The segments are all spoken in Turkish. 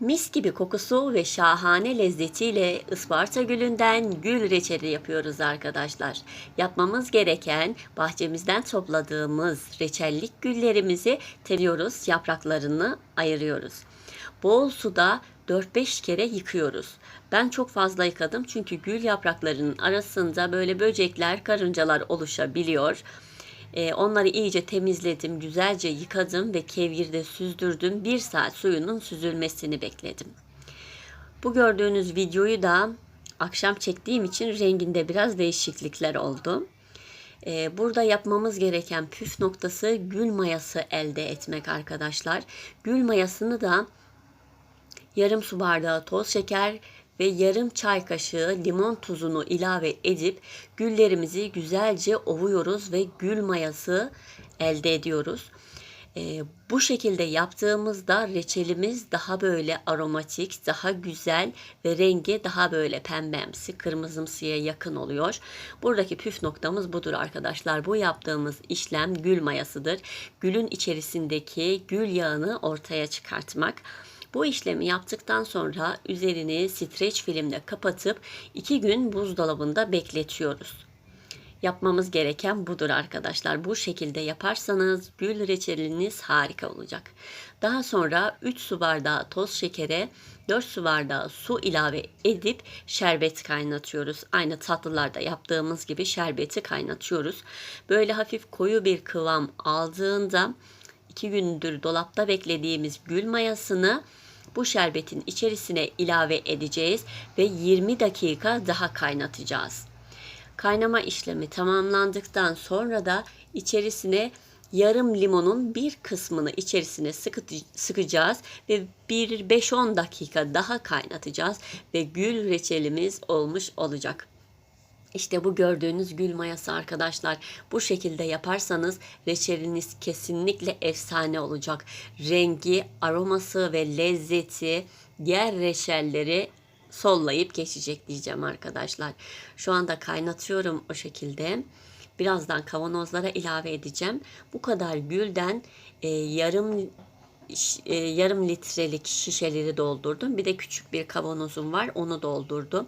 Mis gibi kokusu ve şahane lezzetiyle Isparta gülünden gül reçeli yapıyoruz arkadaşlar. Yapmamız gereken bahçemizden topladığımız reçellik güllerimizi teriyoruz, yapraklarını ayırıyoruz. Bol suda 4-5 kere yıkıyoruz. Ben çok fazla yıkadım çünkü gül yapraklarının arasında böyle böcekler, karıncalar oluşabiliyor. Ee, onları iyice temizledim, güzelce yıkadım ve kevirde süzdürdüm. Bir saat suyunun süzülmesini bekledim. Bu gördüğünüz videoyu da akşam çektiğim için renginde biraz değişiklikler oldu. Ee, burada yapmamız gereken püf noktası gül mayası elde etmek arkadaşlar. Gül mayasını da yarım su bardağı toz şeker ve yarım çay kaşığı limon tuzunu ilave edip güllerimizi güzelce ovuyoruz ve gül mayası elde ediyoruz. Ee, bu şekilde yaptığımızda reçelimiz daha böyle aromatik, daha güzel ve rengi daha böyle pembemsi, kırmızımsıya yakın oluyor. Buradaki püf noktamız budur arkadaşlar. Bu yaptığımız işlem gül mayasıdır. Gülün içerisindeki gül yağını ortaya çıkartmak. Bu işlemi yaptıktan sonra üzerini streç filmle kapatıp 2 gün buzdolabında bekletiyoruz. Yapmamız gereken budur arkadaşlar. Bu şekilde yaparsanız gül reçeliniz harika olacak. Daha sonra 3 su bardağı toz şekere 4 su bardağı su ilave edip şerbet kaynatıyoruz. Aynı tatlılarda yaptığımız gibi şerbeti kaynatıyoruz. Böyle hafif koyu bir kıvam aldığında 2 gündür dolapta beklediğimiz gül mayasını bu şerbetin içerisine ilave edeceğiz ve 20 dakika daha kaynatacağız. Kaynama işlemi tamamlandıktan sonra da içerisine yarım limonun bir kısmını içerisine sıkacağız ve bir 5-10 dakika daha kaynatacağız ve gül reçelimiz olmuş olacak. İşte bu gördüğünüz gül mayası arkadaşlar. Bu şekilde yaparsanız reçeliniz kesinlikle efsane olacak. Rengi, aroması ve lezzeti diğer reçelleri sollayıp geçecek diyeceğim arkadaşlar. Şu anda kaynatıyorum o şekilde. Birazdan kavanozlara ilave edeceğim. Bu kadar gülden e, yarım e, yarım litrelik şişeleri doldurdum. Bir de küçük bir kavanozum var. Onu doldurdum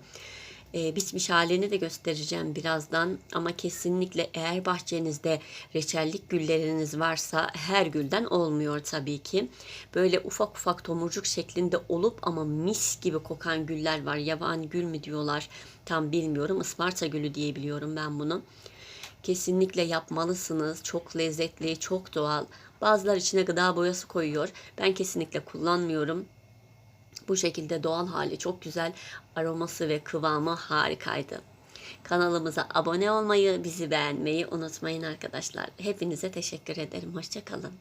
e, bitmiş halini de göstereceğim birazdan. Ama kesinlikle eğer bahçenizde reçellik gülleriniz varsa her gülden olmuyor tabii ki. Böyle ufak ufak tomurcuk şeklinde olup ama mis gibi kokan güller var. Yavan gül mü diyorlar tam bilmiyorum. Isparta gülü diye biliyorum ben bunu. Kesinlikle yapmalısınız. Çok lezzetli, çok doğal. Bazılar içine gıda boyası koyuyor. Ben kesinlikle kullanmıyorum. Bu şekilde doğal hali çok güzel. Aroması ve kıvamı harikaydı. Kanalımıza abone olmayı, bizi beğenmeyi unutmayın arkadaşlar. Hepinize teşekkür ederim. Hoşçakalın.